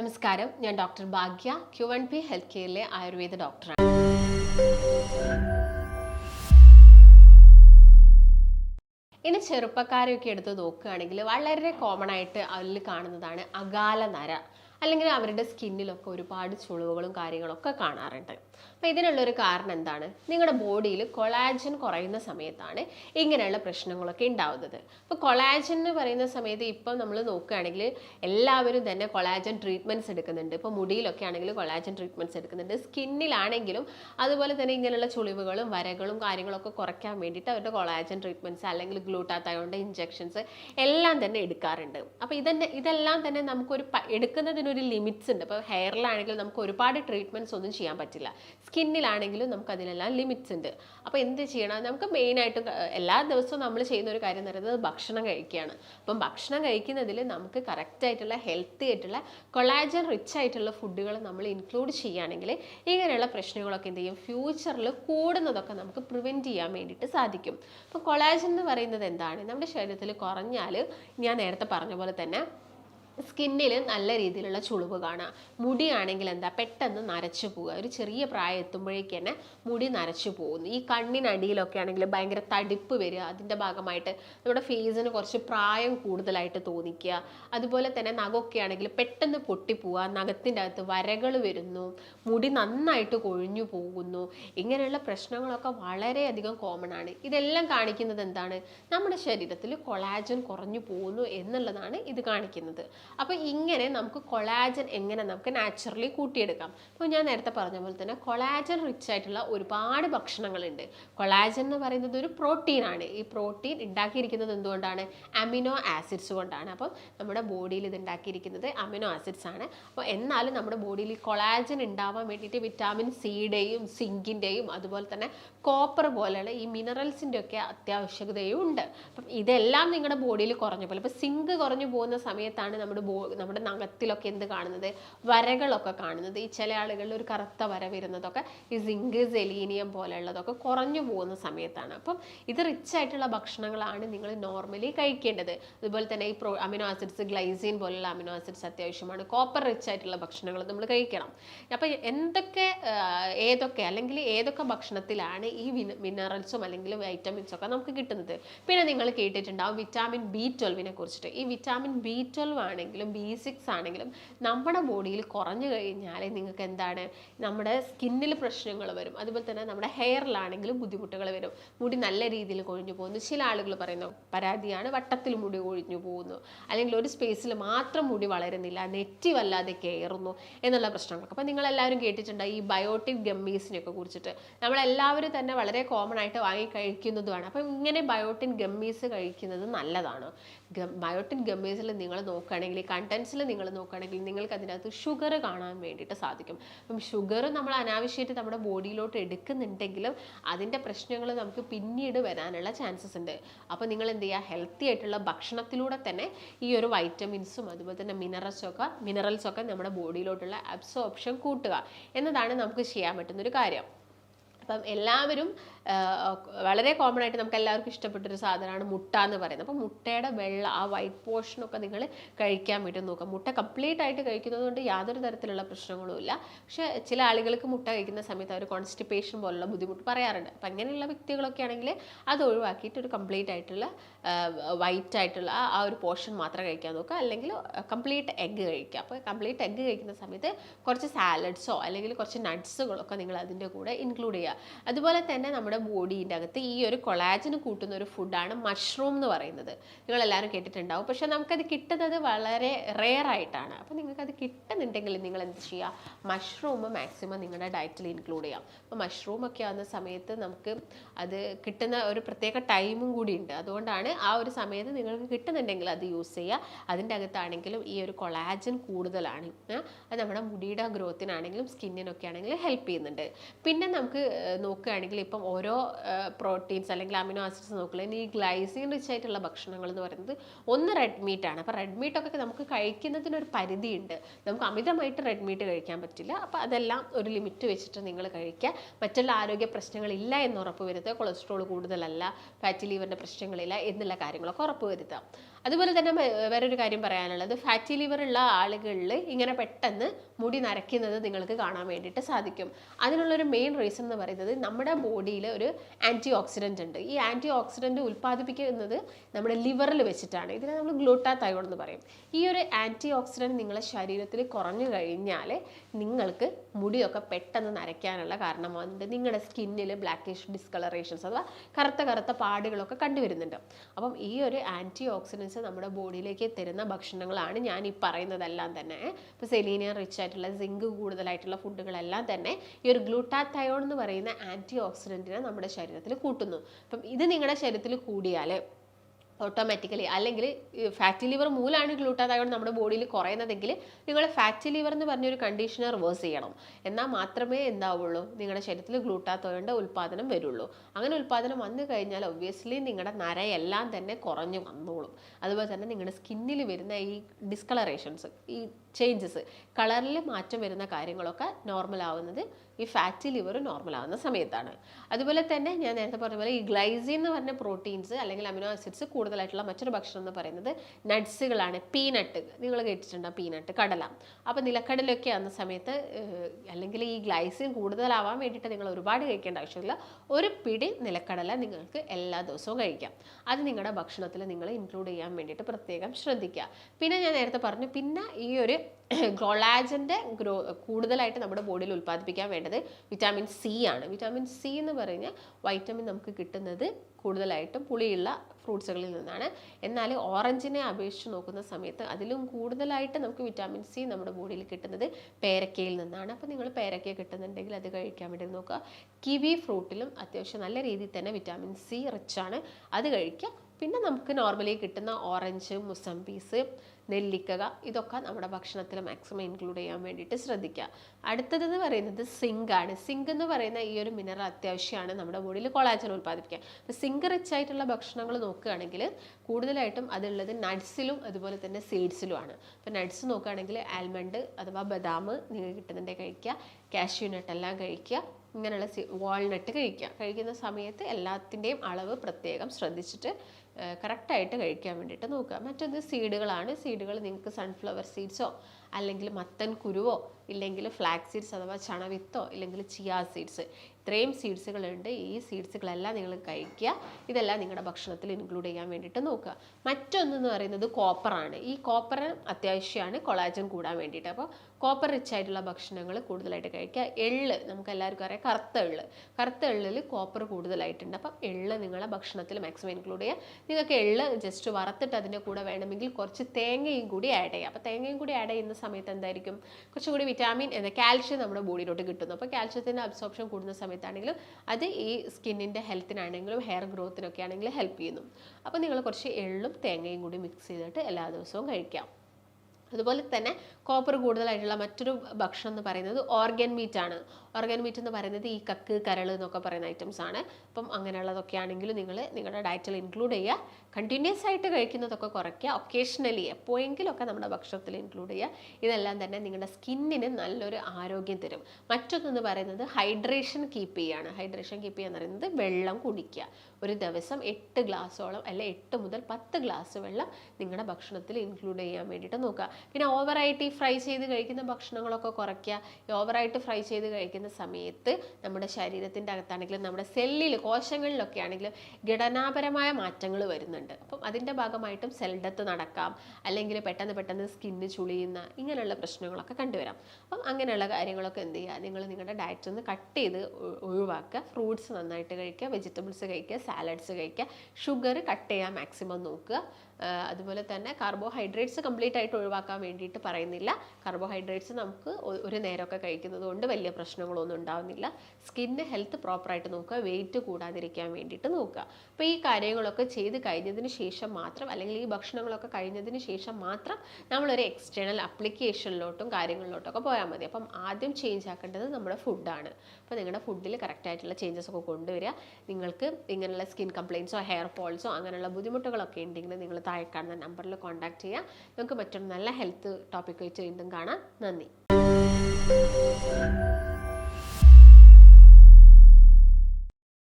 നമസ്കാരം. ഞാൻ doctor Bhagya Q N P health കെയറിലെ Ayurveda ഡോക്ടറാണ്. ഇനി ചെറുപ്പക്കാരെയൊക്കെ എടുത്ത് നോക്കുകയാണെങ്കിൽ വളരെ കോമൺ ആയിട്ട് അതിൽ കാണുന്നതാണ് അകാല നര അല്ലെങ്കിൽ അവരുടെ സ്കിന്നിലൊക്കെ ഒരുപാട് ചുളിവുകളും കാര്യങ്ങളൊക്കെ കാണാറുണ്ട്. അപ്പോൾ ഇതിനുള്ളൊരു കാരണം എന്താണ്? നിങ്ങളുടെ ബോഡിയിൽ കൊളാജൻ കുറയുന്ന സമയത്താണ് ഇങ്ങനെയുള്ള പ്രശ്നങ്ങളൊക്കെ ഉണ്ടാവുന്നത്. അപ്പോൾ കൊളാജൻ എന്ന് പറയുന്ന സമയത്ത് ഇപ്പം നമ്മൾ നോക്കുകയാണെങ്കിൽ എല്ലാവരും തന്നെ കൊളാജൻ ട്രീറ്റ്മെന്റ്സ് എടുക്കുന്നുണ്ട്. ഇപ്പോൾ മുടിയിലൊക്കെ ആണെങ്കിൽ കൊളാജൻ ട്രീറ്റ്മെന്റ്സ് എടുക്കുന്നുണ്ട്. സ്കിന്നിലാണെങ്കിലും അതുപോലെ തന്നെ ഇങ്ങനെയുള്ള ചുളിവുകളും വരകളും കാര്യങ്ങളൊക്കെ കുറയ്ക്കാൻ വേണ്ടിയിട്ട് അവരുടെ കൊളാജൻ ട്രീറ്റ്മെന്റ്സ് അല്ലെങ്കിൽ ഗ്ലൂട്ടാത്തയോണ്ട് ഇഞ്ചെക്ഷൻസ് എല്ലാം തന്നെ എടുക്കാറുണ്ട്. അപ്പോൾ ഇതന്നെ ഇതെല്ലാം തന്നെ നമുക്കൊരു പ- എടുക്കുന്നതിനൊരു ലിമിറ്റ്സ് ഉണ്ട്. ഇപ്പോൾ ഹെയറിലാണെങ്കിലും നമുക്ക് ഒരുപാട് ട്രീറ്റ്മെന്റ്സ് ഒന്നും ചെയ്യാൻ പറ്റില്ല. സ്കിന്നിലാണെങ്കിലും നമുക്ക് അതിനെല്ലാം ലിമിറ്റ്സ് ഉണ്ട്. അപ്പോൾ എന്ത് ചെയ്യണം? നമുക്ക് മെയിനായിട്ടും എല്ലാ ദിവസവും നമ്മൾ ചെയ്യുന്ന ഒരു കാര്യം എന്ന് പറയുന്നത് ഭക്ഷണം കഴിക്കുകയാണ്. അപ്പം ഭക്ഷണം കഴിക്കുന്നതിൽ നമുക്ക് കറക്റ്റ് ആയിട്ടുള്ള ഹെൽത്തി ആയിട്ടുള്ള കൊളാജൻ റിച്ച് ആയിട്ടുള്ള ഫുഡുകൾ നമ്മൾ ഇൻക്ലൂഡ് ചെയ്യുകയാണെങ്കിൽ ഇങ്ങനെയുള്ള പ്രശ്നങ്ങളൊക്കെ എന്ത് ചെയ്യും? ഫ്യൂച്ചറിൽ കൂടുന്നതൊക്കെ നമുക്ക് പ്രിവെന്റ് ചെയ്യാൻ വേണ്ടിയിട്ട് സാധിക്കും. അപ്പോൾ കൊളാജൻ എന്ന് പറയുന്നത് എന്താണ്? നമ്മുടെ ശരീരത്തിൽ കുറഞ്ഞാൽ ഞാൻ നേരത്തെ പറഞ്ഞ പോലെ തന്നെ സ്കിന്നിൽ നല്ല രീതിയിലുള്ള ചുളിവ് കാണാം. മുടിയാണെങ്കിൽ എന്താ? പെട്ടെന്ന് നരച്ചു പോവുക. ഒരു ചെറിയ പ്രായം എത്തുമ്പോഴേക്ക് തന്നെ മുടി നരച്ചു പോകുന്നു. ഈ കണ്ണിനടിയിലൊക്കെ ആണെങ്കിൽ ഭയങ്കര തടിപ്പ് വരിക. അതിന്റെ ഭാഗമായിട്ട് നമ്മുടെ ഫേസിന് കുറച്ച് പ്രായം കൂടുതലായിട്ട് തോന്നിക്കുക. അതുപോലെ തന്നെ നഖമൊക്കെ ആണെങ്കിൽ പെട്ടെന്ന് പൊട്ടിപ്പോവുക. നഖത്തിന്റെ അകത്ത് വരകൾ വരുന്നു. മുടി നന്നായിട്ട് കൊഴിഞ്ഞു പോകുന്നു. ഇങ്ങനെയുള്ള പ്രശ്നങ്ങളൊക്കെ വളരെയധികം കോമൺ ആണ്. ഇതെല്ലാം കാണിക്കുന്നത് എന്താണ്? നമ്മുടെ ശരീരത്തിൽ കൊളാജൻ കുറഞ്ഞു പോകുന്നു എന്നുള്ളതാണ് ഇത് കാണിക്കുന്നത്. അപ്പോൾ ഇങ്ങനെ നമുക്ക് കൊളാജൻ എങ്ങനെ നമുക്ക് നാച്ചുറലി കൂട്ടിയെടുക്കാം. അപ്പോൾ ഞാൻ നേരത്തെ പറഞ്ഞ പോലെ തന്നെ കൊളാജൻ റിച്ച് ആയിട്ടുള്ള ഒരുപാട് ഭക്ഷണങ്ങളുണ്ട്. കൊളാജൻ എന്ന് പറയുന്നത് ഒരു പ്രോട്ടീനാണ് ഈ പ്രോട്ടീൻ ഉണ്ടാക്കിയിരിക്കുന്നത് എന്തുകൊണ്ടാണ്? അമിനോ ആസിഡ്സ് കൊണ്ടാണ്. അപ്പോൾ നമ്മുടെ ബോഡിയിൽ ഇത് ഉണ്ടാക്കിയിരിക്കുന്നത് അമിനോ ആസിഡ്സ് ആണ്. അപ്പോൾ എന്നാലും നമ്മുടെ ബോഡിയിൽ കൊളാജൻ ഉണ്ടാവാൻ വേണ്ടിയിട്ട് വിറ്റാമിൻ സിയുടെയും സിങ്കിന്റെയും അതുപോലെ തന്നെ കോപ്പർ പോലെയുള്ള ഈ മിനറൽസിന്റെ ഒക്കെ അത്യാവശ്യകതയും ഉണ്ട്. അപ്പം ഇതെല്ലാം നിങ്ങളുടെ ബോഡിയിൽ കുറഞ്ഞ പോലെ. ഇപ്പോൾ സിങ്ക് കുറഞ്ഞു പോകുന്ന സമയത്താണ് നമ്മുടെ ബോ നമ്മുടെ നഖത്തിലൊക്കെ എന്ത് കാണുന്നത്? വരകളൊക്കെ കാണുന്നത്. ഈ ചില ആളുകളിൽ ഒരു കറുത്ത വര വരുന്നതൊക്കെ ഈ സിങ്ക് സെലീനിയം പോലെയുള്ളതൊക്കെ കുറഞ്ഞു പോകുന്ന സമയത്താണ്. അപ്പം ഇത് റിച്ച് ആയിട്ടുള്ള ഭക്ഷണങ്ങളാണ് നിങ്ങൾ നോർമലി കഴിക്കേണ്ടത്. അതുപോലെ തന്നെ ഈ പ്രോ അമിനോ ആസിഡ്സ് ഗ്ലൈസീൻ പോലുള്ള അമിനോ ആസിഡ്സ് അത്യാവശ്യമാണ്. കോപ്പർ റിച്ച് ആയിട്ടുള്ള ഭക്ഷണങ്ങൾ നമ്മൾ കഴിക്കണം. അപ്പം എന്തൊക്കെ ഏതൊക്കെ അല്ലെങ്കിൽ ഏതൊക്കെ ഭക്ഷണത്തിലാണ് ഈ മിനറൽസും അല്ലെങ്കിൽ വൈറ്റമിൻസും ഒക്കെ നമുക്ക് കിട്ടുന്നത്? പിന്നെ നിങ്ങൾ കേട്ടിട്ടുണ്ടാവും വിറ്റാമിൻ ബി ട്വൽവിനെ കുറിച്ചിട്ട്. ഈ വിറ്റാമിൻ ബി ട്വൽവ് ആണെങ്കിലും ബി സിക്സ് ആണെങ്കിലും നമ്മുടെ ബോഡിയിൽ കുറഞ്ഞു കഴിഞ്ഞാൽ നിങ്ങൾക്ക് എന്താണ്? നമ്മുടെ സ്കിന്നിൽ പ്രശ്നങ്ങൾ വരും. അതുപോലെ തന്നെ നമ്മുടെ ഹെയറിലാണെങ്കിലും ബുദ്ധിമുട്ടുകൾ വരും. മുടി നല്ല രീതിയിൽ കൊഴിഞ്ഞു പോകുന്നു. ചില ആളുകൾ പറയുന്ന പരാതിയാണ് വട്ടത്തിൽ മുടി കൊഴിഞ്ഞു പോകുന്നു. അല്ലെങ്കിൽ ഒരു സ്പേസിൽ മാത്രം മുടി വളരുന്നില്ല നെറ്റി വല്ലാതെ കയറുന്നു എന്നുള്ള പ്രശ്നങ്ങളൊക്കെ. അപ്പോൾ നിങ്ങളെല്ലാവരും കേട്ടിട്ടുണ്ട് ഈ ബയോട്ടിക് ഗമ്മീസിനെയൊക്കെ കുറിച്ചിട്ട്? നമ്മളെല്ലാവരും തന്നെ വളരെ കോമൺ ആയിട്ട് വാങ്ങി കഴിക്കുന്നതുമാണ്. അപ്പം ഇങ്ങനെ ബയോട്ടിൻ ഗമ്മീസ് കഴിക്കുന്നത് നല്ലതാണ്. ബയോട്ടിൻ ഗമ്മീസിൽ നിങ്ങൾ നോക്കുകയാണെങ്കിൽ ഈ കണ്ടൻസിൽ നിങ്ങൾ നോക്കുകയാണെങ്കിൽ നിങ്ങൾക്ക് അതിനകത്ത് ഷുഗർ കാണാൻ വേണ്ടിയിട്ട് സാധിക്കും. അപ്പം ഷുഗർ നമ്മൾ അനാവശ്യമായിട്ട് നമ്മുടെ ബോഡിയിലോട്ട് എടുക്കുന്നുണ്ടെങ്കിലും അതിന്റെ പ്രശ്നങ്ങൾ നമുക്ക് പിന്നീട് വരാനുള്ള ചാൻസസ് ഉണ്ട്. അപ്പോൾ നിങ്ങൾ എന്ത് ചെയ്യുക? ഹെൽത്തി ആയിട്ടുള്ള ഭക്ഷണത്തിലൂടെ തന്നെ ഈ ഒരു വൈറ്റമിൻസും അതുപോലെ തന്നെ മിനറൽസും ഒക്കെ മിനറൽസ് ഒക്കെ നമ്മുടെ ബോഡിയിലോട്ടുള്ള അബ്സോർപ്ഷൻ കൂട്ടുക. എന്നതാണ് നമുക്ക് ചെയ്യാൻ പറ്റുന്ന ഒരു കാര്യം. അപ്പം എല്ലാവരും വളരെ കോമൺ ആയിട്ട് നമുക്ക് എല്ലാവർക്കും ഇഷ്ടപ്പെട്ടൊരു സാധനമാണ് മുട്ട എന്ന് പറയുന്നത്. അപ്പോൾ മുട്ടയുടെ വെള്ള ആ വൈറ്റ് പോർഷനൊക്കെ നിങ്ങൾ കഴിക്കാൻ വേണ്ടി നോക്കുക. മുട്ട കംപ്ലീറ്റ് ആയിട്ട് കഴിക്കുന്നത് കൊണ്ട് യാതൊരു തരത്തിലുള്ള പ്രശ്നങ്ങളുമില്ല പക്ഷേ ചില ആളുകൾക്ക് മുട്ട കഴിക്കുന്ന സമയത്ത് അവർ കോൺസ്റ്റിപ്പേഷൻ പോലുള്ള ബുദ്ധിമുട്ട് പറയാറുണ്ട്. അപ്പം അങ്ങനെയുള്ള വ്യക്തികളൊക്കെ ആണെങ്കിൽ അത് ഒഴിവാക്കിയിട്ട് ഒരു കംപ്ലീറ്റ് ആയിട്ടുള്ള വൈറ്റ് ആയിട്ടുള്ള ആ- ഒരു പോർഷൻ മാത്രം കഴിക്കാൻ നോക്കുക. അല്ലെങ്കിൽ കംപ്ലീറ്റ് എഗ്ഗ് കഴിക്കുക. അപ്പോൾ കംപ്ലീറ്റ് എഗ്ഗ് കഴിക്കുന്ന സമയത്ത് കുറച്ച് സാലഡ്സോ അല്ലെങ്കിൽ കുറച്ച് നട്ട്സുകളൊക്കെ നിങ്ങൾ അതിന്റെ കൂടെ ഇൻക്ലൂഡ് ചെയ്യുക. അതുപോലെ തന്നെ നമ്മുടെ ബോഡീന്റെ അകത്ത് ഈ ഒരു കൊളാജിന് കൂട്ടുന്ന ഒരു ഫുഡാണ് മഷ്റൂം എന്ന് പറയുന്നത്. നിങ്ങൾ എല്ലാവരും കേട്ടിട്ടുണ്ടാവും. പക്ഷെ നമുക്കത് കിട്ടുന്നത് വളരെ റെയർ ആയിട്ടാണ് അപ്പോൾ നിങ്ങൾക്കത് കിട്ടുന്നുണ്ടെങ്കിൽ നിങ്ങൾ എന്ത് ചെയ്യുക? മഷ്റൂം മാക്സിമം നിങ്ങളുടെ ഡയറ്റിൽ ഇൻക്ലൂഡ് ചെയ്യാം. അപ്പോൾ മഷ്റൂം ഒക്കെ ആവുന്ന സമയത്ത് നമുക്ക് അത് കിട്ടുന്ന ഒരു പ്രത്യേക ടൈമും കൂടി ഉണ്ട്. അതുകൊണ്ടാണ് ആ ഒരു സമയത്ത് നിങ്ങൾക്ക് കിട്ടുന്നുണ്ടെങ്കിൽ അത് യൂസ് ചെയ്യുക. അതിന്റെ അകത്താണെങ്കിലും ഈ ഒരു കൊളാജൻ കൂടുതലാണ്. അത് നമ്മുടെ മുടിയുടെ ഗ്രോത്തിനാണെങ്കിലും സ്കിന്നിനൊക്കെ ആണെങ്കിലും ഹെൽപ്പ് ചെയ്യുന്നുണ്ട്. പിന്നെ നമുക്ക് നോക്കുകയാണെങ്കിൽ ഇപ്പം ഓരോ പ്രോട്ടീൻസ് അല്ലെങ്കിൽ അമിനോ ആസിഡ്സ് നോക്കുകയാണെങ്കിൽ ഈ ഗ്ലൈസിൻ റിച്ച് ആയിട്ടുള്ള ഭക്ഷണങ്ങൾ എന്ന് പറയുന്നത് ഒന്ന് റെഡ് മീറ്റ് ആണ്. അപ്പോൾ റെഡ് മീറ്റ് ഒക്കെ നമുക്ക് കഴിക്കുന്നതിനൊരു പരിധിയുണ്ട്. നമുക്ക് അമിതമായിട്ട് റെഡ് മീറ്റ് കഴിക്കാൻ പറ്റില്ല. അപ്പോൾ അതെല്ലാം ഒരു ലിമിറ്റ് വെച്ചിട്ട് നിങ്ങൾ കഴിക്കുക. മറ്റുള്ള ആരോഗ്യ പ്രശ്നങ്ങളില്ല എന്ന് ഉറപ്പ് വരുത്തുക. കൊളസ്ട്രോൾ കൂടുതലല്ല ഫാറ്റി ലിവറിന്റെ പ്രശ്നങ്ങളില്ല എന്നുള്ള കാര്യങ്ങളൊക്കെ ഉറപ്പ് വരുത്തുക. അതുപോലെ തന്നെ വേറൊരു കാര്യം പറയാനുള്ളത്. ഫാറ്റി ലിവർ ഉള്ള ആളുകളിൽ ഇങ്ങനെ പെട്ടെന്ന് മുടി നരയ്ക്കുന്നത് നിങ്ങൾക്ക് കാണാൻ വേണ്ടിയിട്ട് സാധിക്കും. അതിനുള്ളൊരു മെയിൻ റീസൺ എന്ന് പറയുന്നത് നമ്മുടെ ബോഡിയിൽ ഒരു ആന്റി ഓക്സിഡന്റ് ഉണ്ട്. ഈ ആന്റി ഓക്സിഡന്റ് ഉൽപ്പാദിപ്പിക്കുന്നത് നമ്മുടെ ലിവറിൽ വെച്ചിട്ടാണ്. ഇതിനെ നമ്മൾ ഗ്ലൂട്ടാ ഗ്ലൂട്ടാത്തയോഡ് എന്ന് പറയും. ഈ ഒരു ആന്റി ഓക്സിഡന്റ് നിങ്ങളെ ശരീരത്തിൽ കുറഞ്ഞു കഴിഞ്ഞാൽ നിങ്ങൾക്ക് മുടിയൊക്കെ പെട്ടെന്ന് നരയ്ക്കാനുള്ള കാരണമാകുന്നുണ്ട് നിങ്ങളുടെ സ്കിന്നിൽ ബ്ലാക്കിഷ് ഡിസ്കളറേഷൻസ് അഥവാ കറുത്ത കറുത്ത പാടുകളൊക്കെ കണ്ടുവരുന്നുണ്ട്. അപ്പം ഈ ഒരു ആന്റി ഓക്സിഡൻസ് നമ്മുടെ ബോഡിയിലേക്ക് തരുന്ന ഭക്ഷണങ്ങളാണ് ഞാൻ ഈ പറയുന്നതെല്ലാം തന്നെ. ഇപ്പോൾ സെലീനിയം റിച്ച് ആയിട്ടുള്ള സിങ്ക് കൂടുതലായിട്ടുള്ള ഫുഡുകളെല്ലാം തന്നെ ഈ ഒരു ഗ്ലൂട്ടാത്തയോൺ എന്ന് പറയുന്ന ആന്റി ഓക്സിഡന്റിനെ നമ്മുടെ ശരീരത്തിൽ കൂട്ടുന്നു. അപ്പം ഇത് നിങ്ങളുടെ ശരീരത്തിൽ കൂടിയാൽ ഓട്ടോമാറ്റിക്കലി അല്ലെങ്കിൽ ഫാറ്റി ലിവർ മൂലമാണ് ഗ്ലൂട്ടാതയോൺ നമ്മുടെ ബോഡിയിൽ കുറയുന്നതെങ്കിൽ നിങ്ങൾ ഫാറ്റി ലിവർ എന്ന് പറഞ്ഞൊരു കണ്ടീഷൻ റിവേഴ്സ് ചെയ്യണം. എന്നാൽ മാത്രമേ എന്താവുള്ളൂ? നിങ്ങളുടെ ശരീരത്തിൽ ഗ്ലൂട്ടാത്തോയുടെ ഉൽപ്പാദനം വരുള്ളൂ. അങ്ങനെ ഉൽപ്പാദനം വന്നു കഴിഞ്ഞാൽ ഒബ്വിയസ്ലി നിങ്ങളുടെ നരയെല്ലാം തന്നെ കുറഞ്ഞു വന്നോളും. അതുപോലെ തന്നെ നിങ്ങളുടെ സ്കിന്നിൽ വരുന്ന ഈ ഡിസ്കളറേഷൻസ് ഈ ചേഞ്ചസ് കളറിൽ മാറ്റം വരുന്ന കാര്യങ്ങളൊക്കെ നോർമൽ ആവുന്നത് ഈ ഫാറ്റി ലിവർ നോർമൽ ആവുന്ന സമയത്താണ്. അതുപോലെ തന്നെ ഞാൻ നേരത്തെ പറഞ്ഞ പോലെ ഈ ഗ്ലൈസിൻ എന്ന് പറഞ്ഞ പ്രോട്ടീൻസ് അല്ലെങ്കിൽ അമിനോ ആസിഡ്സ് കൂടുതലായിട്ടുള്ള മറ്റൊരു ഭക്ഷണം എന്ന് പറയുന്നത് നട്ട്സുകളാണ് പീനട്ട് നിങ്ങൾ കേട്ടിട്ടുണ്ടോ? പീനട്ട് കടല. അപ്പോൾ നിലക്കടലൊക്കെ ആവുന്ന സമയത്ത് അല്ലെങ്കിൽ ഈ ഗ്ലൈസിൻ കൂടുതലാവാൻ വേണ്ടിയിട്ട് നിങ്ങൾ ഒരുപാട് കഴിക്കേണ്ട ആവശ്യമില്ല. ഒരു പിടി നിലക്കടല നിങ്ങൾക്ക് എല്ലാ ദിവസവും കഴിക്കാം. അത് നിങ്ങളുടെ ഭക്ഷണത്തിൽ നിങ്ങൾ ഇൻക്ലൂഡ് ചെയ്യാൻ വേണ്ടിയിട്ട് പ്രത്യേകം ശ്രദ്ധിക്കുക. പിന്നെ ഞാൻ നേരത്തെ പറഞ്ഞു പിന്നെ ഈ ഒരു കൊളാജന്റെ ഗ്രോ കൂടുതലായിട്ട് നമ്മുടെ ബോഡിയിൽ ഉൽപ്പാദിപ്പിക്കാൻ വേണ്ടത് വിറ്റാമിൻ സി ആണ്. വിറ്റാമിൻ സി എന്ന് പറഞ്ഞാൽ വൈറ്റമിൻ നമുക്ക് കിട്ടുന്നത് കൂടുതലായിട്ടും പുളിയുള്ള ഫ്രൂട്ട്സുകളിൽ നിന്നാണ്. എന്നാൽ ഓറഞ്ചിനെ അപേക്ഷിച്ച് നോക്കുന്ന സമയത്ത് അതിലും കൂടുതലായിട്ട് നമുക്ക് വിറ്റാമിൻ സി നമ്മുടെ ബോഡിയിൽ കിട്ടുന്നത് പേരക്കയിൽ നിന്നാണ്. അപ്പോൾ നിങ്ങൾ പേരക്ക കിട്ടുന്നുണ്ടെങ്കിൽ അത് കഴിക്കാൻ വേണ്ടി നോക്കുക. കിവി ഫ്രൂട്ടിലും അത്യാവശ്യം നല്ല രീതിയിൽ തന്നെ വിറ്റാമിൻ സി റിച്ചാണ് അത് കഴിക്കുക. പിന്നെ നമുക്ക് നോർമലി കിട്ടുന്ന ഓറഞ്ച് മുസംബീസ് നെല്ലിക്കക ഇതൊക്കെ നമ്മുടെ ഭക്ഷണത്തിൽ മാക്സിമം ഇൻക്ലൂഡ് ചെയ്യാൻ വേണ്ടിയിട്ട് ശ്രദ്ധിക്കുക. അടുത്തതെന്ന് പറയുന്നത് സിങ്ക് ആണ്. സിങ്ക് എന്ന് പറയുന്ന ഈ ഒരു മിനറൽ അത്യാവശ്യമാണ് നമ്മുടെ ബോഡിയിൽ കൊളാജൻ ഉൽപ്പാദിപ്പിക്കുക അപ്പോൾ സിങ്ക് റിച്ച് ആയിട്ടുള്ള ഭക്ഷണങ്ങൾ നോക്കുകയാണെങ്കിൽ കൂടുതലായിട്ടും അതുള്ളത് നട്ട്സിലും അതുപോലെ തന്നെ സീഡ്സിലുമാണ് അപ്പോൾ നട്ട്സ് നോക്കുകയാണെങ്കിൽ ആൽമണ്ട് അഥവാ ബദാം നിങ്ങൾക്ക് കിട്ടുന്നുണ്ടെങ്കിൽ കഴിക്കുക. കാഷ്യൂ നട്ടെല്ലാം കഴിക്കുക. ഇങ്ങനെയുള്ള വാൾനട്ട് കഴിക്കുക കഴിക്കുന്ന സമയത്ത് എല്ലാത്തിന്റെയും അളവ് പ്രത്യേകം ശ്രദ്ധിച്ചിട്ട് കറക്റ്റായിട്ട് കഴിക്കാൻ വേണ്ടിയിട്ട് നോക്കുക. മറ്റൊന്ന് സീഡുകളാണ് സീഡുകൾ നിങ്ങൾക്ക് സൺഫ്ലവർ സീഡ്സോ അല്ലെങ്കിൽ മത്തൻ കുരുവോ ഇല്ലെങ്കിൽ ഫ്ലാക്സ് സീഡ്സ് അഥവാ ചണവിത്തോ ഇല്ലെങ്കിൽ ചിയാ സീഡ്സ് ഇത്രയും സീഡ്സുകളുണ്ട് ഈ സീഡ്സുകളെല്ലാം നിങ്ങൾ കഴിക്കുക. ഇതെല്ലാം നിങ്ങളുടെ ഭക്ഷണത്തിൽ ഇൻക്ലൂഡ് ചെയ്യാൻ വേണ്ടിയിട്ട് നോക്കുക. മറ്റൊന്നെന്ന് പറയുന്നത് കോപ്പറാണ് ഈ കോപ്പർ അത്യാവശ്യമാണ്. കൊളാജൻ കൂടാൻ വേണ്ടിയിട്ട്. അപ്പോൾ കോപ്പർ റിച്ച് ആയിട്ടുള്ള ഭക്ഷണങ്ങൾ കൂടുതലായിട്ട് കഴിക്കുക. എള്ള് നമുക്ക് എല്ലാവർക്കും അറിയാം കറുത്ത എള്ള്. കറുത്ത എള്ളിൽ കോപ്പർ കൂടുതലായിട്ടുണ്ട്. അപ്പം എള്ള് നിങ്ങളുടെ ഭക്ഷണത്തിൽ മാക്സിമം ഇൻക്ലൂഡ് ചെയ്യുക. നിങ്ങൾക്ക് എള്ള് ജസ്റ്റ് വറുത്തിട്ട് അതിന്റെ കൂടെ വേണമെങ്കിൽ കുറച്ച് തേങ്ങയും കൂടി ആഡ് ചെയ്യുക അപ്പോൾ തേങ്ങയും കൂടി ആഡ് ചെയ്യുന്ന സമയത്ത് എന്തായിരിക്കും? കുറച്ചും കൂടി വിറ്റാമിൻ എന്ന കാൽഷ്യം നമ്മുടെ ബോഡിയിലോട്ട് കിട്ടുന്നു. അപ്പോൾ കാൽഷ്യത്തിന്റെ അബ്സോർപ്ഷൻ കൂടുന്ന സമയത്താണെങ്കിലും അത് ഈ സ്കിന്നിന്റെ ഹെൽത്തിനാണെങ്കിലും ഹെയർ ഗ്രോത്തിനൊക്കെ ആണെങ്കിലും ഹെൽപ്പ് ചെയ്യുന്നു. അപ്പോൾ നിങ്ങൾ കുറച്ച് എള്ളും തേങ്ങയും കൂടി മിക്സ് ചെയ്തിട്ട് എല്ലാ ദിവസവും കഴിക്കാം. അതുപോലെ തന്നെ കോപ്പർ കൂടുതലായിട്ടുള്ള മറ്റൊരു ഭക്ഷണം എന്ന് പറയുന്നത് ഓർഗൻ മീറ്റ് ആണ്. ഓർഗൻ മീറ്റ് എന്ന് പറയുന്നത് ഈ കക്ക് കരൾ എന്നൊക്കെ പറയുന്ന ഐറ്റംസ് ആണ്. അപ്പം അങ്ങനെയുള്ളതൊക്കെ ആണെങ്കിലും നിങ്ങൾ നിങ്ങളുടെ ഡയറ്റിൽ ഇൻക്ലൂഡ് ചെയ്യുക. കണ്ടിന്യൂസ് ആയിട്ട് കഴിക്കുന്നതൊക്കെ കുറയ്ക്കുക. ഒക്കേഷണലി എപ്പോഴെങ്കിലുമൊക്കെ നമ്മുടെ ഭക്ഷണത്തിൽ ഇൻക്ലൂഡ് ചെയ്യുക. ഇതെല്ലാം തന്നെ നിങ്ങളുടെ സ്കിന്നിന് നല്ലൊരു ആരോഗ്യം തരും. മറ്റൊന്നെന്ന് പറയുന്നത് ഹൈഡ്രേഷൻ കീപ്പ് ചെയ്യുകയാണ്. ഹൈഡ്രേഷൻ കീപ്പ് ചെയ്യുക എന്ന് പറയുന്നത് വെള്ളം കുടിക്കുക. ഒരു ദിവസം എട്ട് ഗ്ലാസ്സോളം അല്ലെ എട്ട് മുതൽ പത്ത് ഗ്ലാസ് വെള്ളം നിങ്ങളുടെ ഭക്ഷണത്തിൽ ഇൻക്ലൂഡ് ചെയ്യാൻ വേണ്ടിയിട്ട് നോക്കുക. പിന്നെ ഓവറായിട്ട് ഈ ഫ്രൈ ചെയ്ത് കഴിക്കുന്ന ഭക്ഷണങ്ങളൊക്കെ കുറയ്ക്കുക. ഓവറായിട്ട് ഫ്രൈ ചെയ്ത് കഴിക്കുന്ന സമയത്ത് നമ്മുടെ ശരീരത്തിന്റെ അകത്താണെങ്കിലും നമ്മുടെ സെല്ലിൽ കോശങ്ങളിലൊക്കെ ആണെങ്കിലും ഘടനാപരമായ മാറ്റങ്ങൾ വരുന്നുണ്ട്. അപ്പം അതിന്റെ ഭാഗമായിട്ടും സെൽ ഡെത്ത് നടക്കാം. അല്ലെങ്കിൽ പെട്ടെന്ന് പെട്ടെന്ന് സ്കിന്ന് ചുളിയുന്ന ഇങ്ങനെയുള്ള പ്രശ്നങ്ങളൊക്കെ കണ്ടുവരാം. അപ്പം അങ്ങനെയുള്ള കാര്യങ്ങളൊക്കെ എന്ത് ചെയ്യുക? നിങ്ങൾ നിങ്ങളുടെ ഡയറ്റിൽ നിന്ന് കട്ട് ചെയ്ത് ഒഴിവാക്കുക. ഫ്രൂട്ട്സ് നന്നായിട്ട് കഴിക്കുക. വെജിറ്റബിൾസ് കഴിക്കുക. സാലഡ്സ് കഴിക്കുക. ഷുഗർ കട്ട് ചെയ്യാൻ മാക്സിമം നോക്കുക. അതുപോലെ തന്നെ കാർബോഹൈഡ്രേറ്റ്സ് കംപ്ലീറ്റ് ആയിട്ട് ഒഴിവാക്കാൻ വേണ്ടിയിട്ട് പറയുന്നില്ല. കാർബോഹൈഡ്രേറ്റ്സ് നമുക്ക് ഒരു നേരമൊക്കെ കഴിക്കുന്നത് കൊണ്ട് വലിയ പ്രശ്നങ്ങളൊന്നും ഉണ്ടാവുന്നില്ല. സ്കിന്ന് ഹെൽത്ത് പ്രോപ്പറായിട്ട് നോക്കുക വെയിറ്റ് കൂടാതിരിക്കാൻ വേണ്ടിയിട്ട് നോക്കുക. അപ്പോൾ ഈ കാര്യങ്ങളൊക്കെ ചെയ്ത് കഴിഞ്ഞതിന് ശേഷം മാത്രം അല്ലെങ്കിൽ ഈ ഭക്ഷണങ്ങളൊക്കെ കഴിഞ്ഞതിന് ശേഷം മാത്രം നമ്മളൊരു എക്സ്റ്റേണൽ അപ്ലിക്കേഷനിലോട്ടും കാര്യങ്ങളിലോട്ടൊക്കെ പോയാൽ മതി. അപ്പം ആദ്യം ചേഞ്ച് ആക്കേണ്ടത് നമ്മുടെ ഫുഡാണ് അപ്പോൾ നിങ്ങളുടെ ഫുഡിൽ കറക്റ്റായിട്ടുള്ള ചേഞ്ചസ് ഒക്കെ കൊണ്ടുവരിക. നിങ്ങൾക്ക് ഇങ്ങനെയുള്ള സ്കിൻ കംപ്ലയിൻസോ ഹെയർ ഫോൾസോ അങ്ങനെയുള്ള ബുദ്ധിമുട്ടുകളൊക്കെ ഉണ്ടെങ്കിൽ നിങ്ങൾ താഴെ കാണുന്ന നമ്പറിൽ കോൺടാക്ട് ചെയ്യുക നമുക്ക് മറ്റൊരു നല്ല ഹെൽത്ത് ടോപ്പിക് വെച്ച് വീണ്ടും കാണാം. നന്ദി.